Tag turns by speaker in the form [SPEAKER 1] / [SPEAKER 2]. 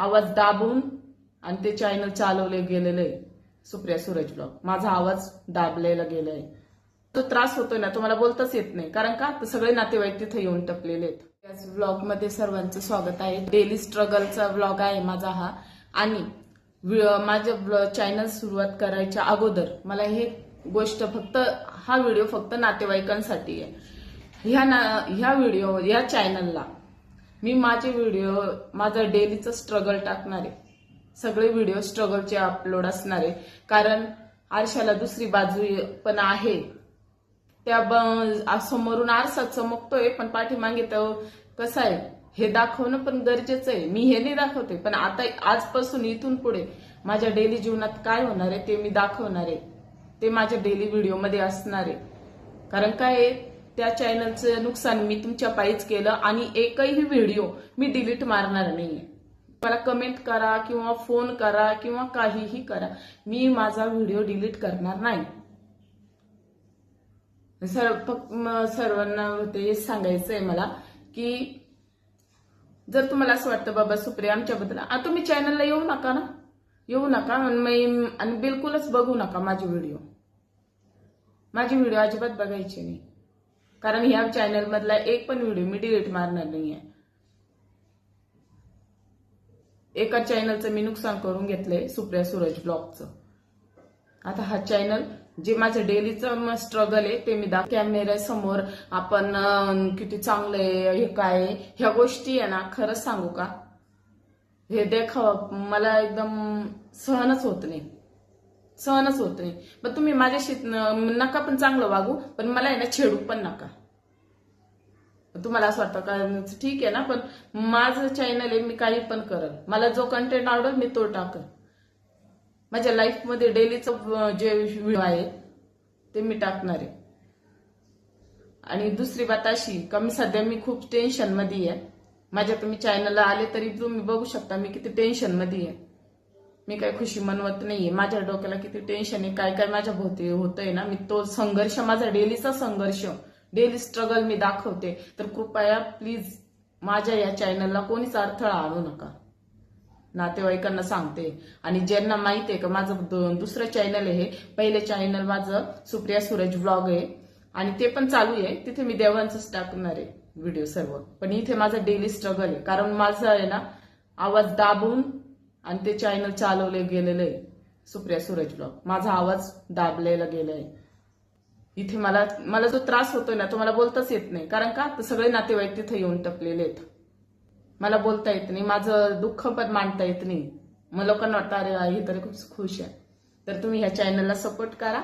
[SPEAKER 1] आवाज दाबून आणि ते चॅनल चालवले गेलेलं आहे. सुप्रिया सुरज ब्लॉग माझा आवाज दाबलेला गेलाय. तो त्रास होतोय ना तुम्हाला बोलताच येत नाही. कारण का? तर सगळे नातेवाईक तिथे येऊन टपलेले आहेत. याच व्लॉगमध्ये सर्वांचं स्वागत आहे. डेली स्ट्रगलचा व्लॉग आहे माझा हा. आणि वि- चॅनल सुरुवात करायच्या अगोदर मला हे गोष्ट फक्त हा व्हिडिओ फक्त नातेवाईकांसाठी आहे. ह्या ना ह्या व्हिडिओ या चॅनलला मी माझे व्हिडिओ माझं डेलीचं स्ट्रगल टाकणार आहे. सगळे व्हिडिओ स्ट्रगलचे अपलोड असणार आहे. कारण आरशाला दुसरी बाजू पण आहे. त्या ब- समोरून आरसा चमकतोय पण पाठीमागे तर कसं आहे? हे दाखवणं पण गरजेचं आहे. मी हे नाही दाखवते पण आता आजपासून इथून पुढे माझ्या डेली जीवनात काय होणार आहे ते मी दाखवणार आहे. ते माझ्या डेली व्हिडिओमध्ये असणार आहे. कारण काय आहे, त्या चॅनलचं नुकसान मी तुमच्या पायीच केलं आणि एकही व्हिडिओ मी डिलीट मारणार नाही मला कमेंट करा किंवा फोन करा किंवा काहीही करा. मी माझा व्हिडिओ डिलीट करणार नाही. सर्व फक्त सर्वांना ते सांगायचं आहे मला की जर तुम्हाला असं वाटतं बाबा सुप्रिया आमच्याबद्दल तुम्ही चॅनलला येऊ नका ना? येऊ नका. मी- आणि बिलकुलच बघू नका माझे व्हिडिओ माझे व्हिडिओ अजिबात बघायचे नाही. कारण ह्या चॅनल मधला एक पण व्हिडिओ मी डिलीट मारणार नाहीये. एका चॅनलचं मी नुकसान करून घेतलंय सुप्रिया सूरज ब्लॉगचं आता हा चॅनल जे माझं डेलीचं स्ट्रगल आहे ते मी दा कॅमेऱ्यासमोर आपण किती चांगलं आहे हे काय ह्या गोष्टी आहे ना खरंच सांगू का? हे देखाव मला एकदम सहनच होत नाही. सहनच होत नाही. मग तुम्ही माझ्याशी न- नका पण चांगलं वागू पण मला आहे ना छेडू पण नका. तुम्हाला असं वाटतं का ठीक आहे ना पण माझं चॅनल आहे मी काही पण करल. मला जो कंटेंट आवडेल मी तो टाकल. माझ्या लाईफमध्ये डेलीचं जे व्हिडिओ आहे ते मी टाकणार आहे. आणि दुसरी बात अशी का मी सध्या मी खूप टेन्शनमध्ये आहे. माझ्या तुम्ही चॅनलला आले तरी तुम्ही बघू शकता मी किती टेन्शनमध्ये आहे. मी काही खुशी मनवत नाहीये. माझ्या डोक्याला किती टेन्शन आहे काय काय माझ्या भोवती होतंय ना मी तो संघर्ष माझा डेलीचा संघर्ष डेली स्ट्रगल मी दाखवते. तर कृपया प्लीज माझ्या या चॅनलला कोणीच अडथळा आणू नका. नातेवाईकांना सांगते. आणि ज्यांना माहिती आहे का माझं दुसरं चॅनल आहे. हे पहिले चॅनल माझं सुप्रिया सूरज ब्लॉग आहे. आणि ते पण चालू आहे. तिथे मी देवांचंच टाकणार आहे व्हिडिओ सर्व. पण इथे माझं डेली स्ट्रगल आहे. कारण माझं आहे ना आवाज दाबून आणि ते चॅनल चालवले गेलेलं आहे सुप्रिया सूरज ब्लॉग माझा आवाज दाबलेला गेलाय. इथे मला मला जो त्रास होतोय ना तो मला बोलताच येत नाही. कारण का? तर सगळे नातेवाईक तिथे येऊन टपलेले आहेत. मला बोलता येत नाही. माझं दुःख पण मांडता येत नाही. मग लोकांना वाटतं अरे हे तरी खूप खुश आहे. तर तुम्ही ह्या चॅनलला सपोर्ट करा.